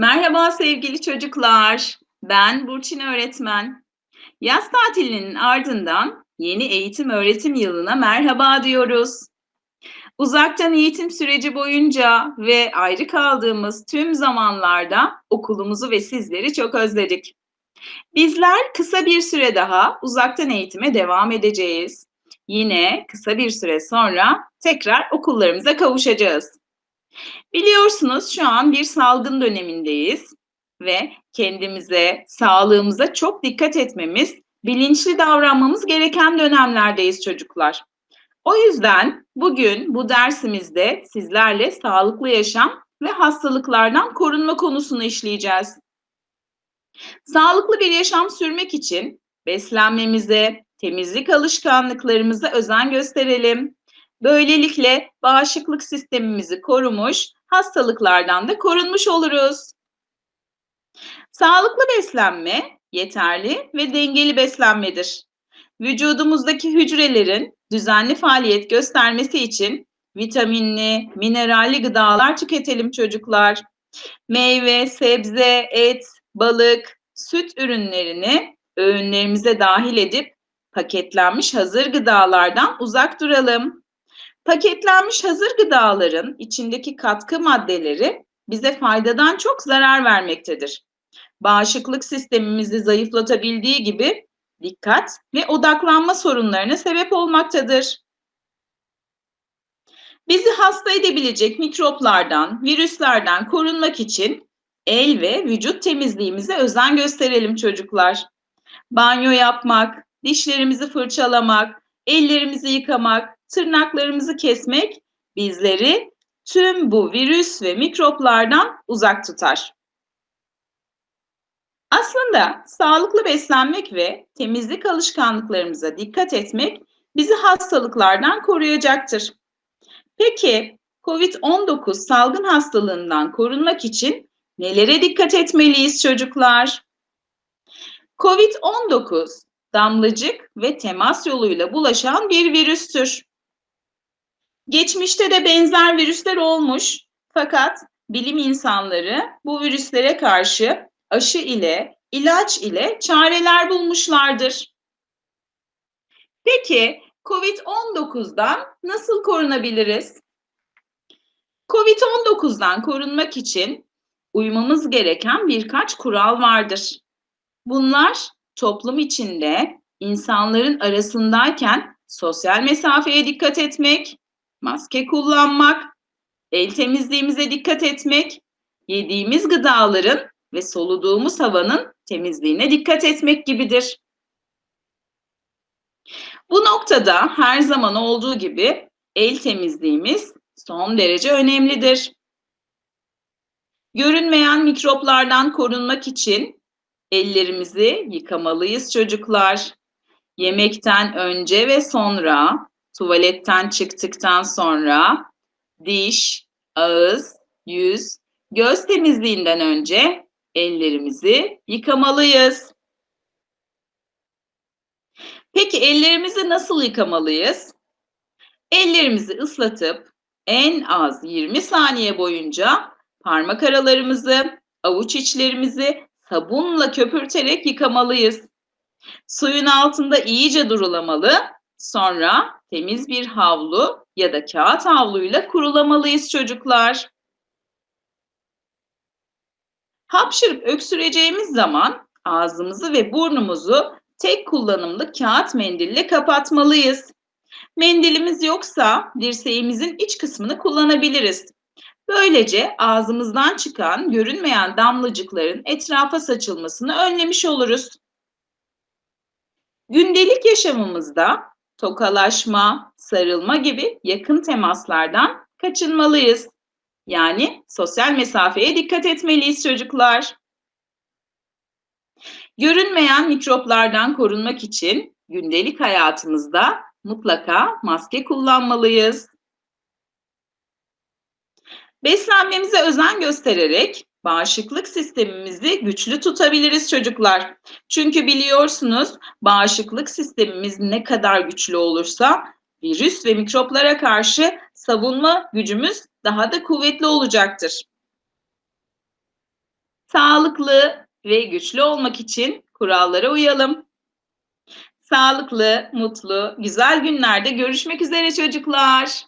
Merhaba sevgili çocuklar. Ben Burçin öğretmen. Yaz tatilinin ardından yeni eğitim öğretim yılına merhaba diyoruz. Uzaktan eğitim süreci boyunca ve ayrı kaldığımız tüm zamanlarda okulumuzu ve sizleri çok özledik. Bizler kısa bir süre daha uzaktan eğitime devam edeceğiz. Yine kısa bir süre sonra tekrar okullarımıza kavuşacağız. Biliyorsunuz şu an bir salgın dönemindeyiz ve kendimize, sağlığımıza çok dikkat etmemiz, bilinçli davranmamız gereken dönemlerdeyiz çocuklar. O yüzden bugün bu dersimizde sizlerle sağlıklı yaşam ve hastalıklardan korunma konusunu işleyeceğiz. Sağlıklı bir yaşam sürmek için beslenmemize, temizlik alışkanlıklarımıza özen gösterelim. Böylelikle bağışıklık sistemimizi korumuş, hastalıklardan da korunmuş oluruz. Sağlıklı beslenme yeterli ve dengeli beslenmedir. Vücudumuzdaki hücrelerin düzenli faaliyet göstermesi için vitaminli, mineralli gıdalar tüketelim çocuklar. Meyve, sebze, et, balık, süt ürünlerini öğünlerimize dahil edip paketlenmiş hazır gıdalardan uzak duralım. Paketlenmiş hazır gıdaların içindeki katkı maddeleri bize faydadan çok zarar vermektedir. Bağışıklık sistemimizi zayıflatabildiği gibi dikkat ve odaklanma sorunlarına sebep olmaktadır. Bizi hasta edebilecek mikroplardan, virüslerden korunmak için el ve vücut temizliğimize özen gösterelim çocuklar. Banyo yapmak, dişlerimizi fırçalamak, ellerimizi yıkamak, tırnaklarımızı kesmek bizleri tüm bu virüs ve mikroplardan uzak tutar. Aslında sağlıklı beslenmek ve temizlik alışkanlıklarımıza dikkat etmek bizi hastalıklardan koruyacaktır. Peki COVID-19 salgın hastalığından korunmak için nelere dikkat etmeliyiz çocuklar? COVID-19 damlacık ve temas yoluyla bulaşan bir virüstür. Geçmişte de benzer virüsler olmuş fakat bilim insanları bu virüslere karşı aşı ile, ilaç ile çareler bulmuşlardır. Peki COVID-19'dan nasıl korunabiliriz? COVID-19'dan korunmak için uymamız gereken birkaç kural vardır. Bunlar toplum içinde insanların arasındayken sosyal mesafeye dikkat etmek, maske kullanmak, el temizliğimize dikkat etmek, yediğimiz gıdaların ve soluduğumuz havanın temizliğine dikkat etmek gibidir. Bu noktada her zaman olduğu gibi el temizliğimiz son derece önemlidir. Görünmeyen mikroplardan korunmak için ellerimizi yıkamalıyız çocuklar. Yemekten önce ve sonra tuvaletten çıktıktan sonra diş, ağız, yüz, göz temizliğinden önce ellerimizi yıkamalıyız. Peki ellerimizi nasıl yıkamalıyız? Ellerimizi ıslatıp en az 20 saniye boyunca parmak aralarımızı, avuç içlerimizi sabunla köpürterek yıkamalıyız. Suyun altında iyice durulamalı Sonra temiz bir havlu ya da kağıt havluyla kurulamalıyız çocuklar. Hapşırıp öksüreceğimiz zaman ağzımızı ve burnumuzu tek kullanımlı kağıt mendille kapatmalıyız. Mendilimiz yoksa dirseğimizin iç kısmını kullanabiliriz. Böylece ağzımızdan çıkan görünmeyen damlacıkların etrafa saçılmasını önlemiş oluruz. Gündelik yaşamımızda tokalaşma, sarılma gibi yakın temaslardan kaçınmalıyız. Yani sosyal mesafeye dikkat etmeliyiz çocuklar. Görünmeyen mikroplardan korunmak için gündelik hayatımızda mutlaka maske kullanmalıyız. Beslenmemize özen göstererek bağışıklık sistemimizi güçlü tutabiliriz çocuklar. Çünkü biliyorsunuz bağışıklık sistemimiz ne kadar güçlü olursa virüs ve mikroplara karşı savunma gücümüz daha da kuvvetli olacaktır. Sağlıklı ve güçlü olmak için kurallara uyalım. Sağlıklı, mutlu, güzel günlerde görüşmek üzere çocuklar.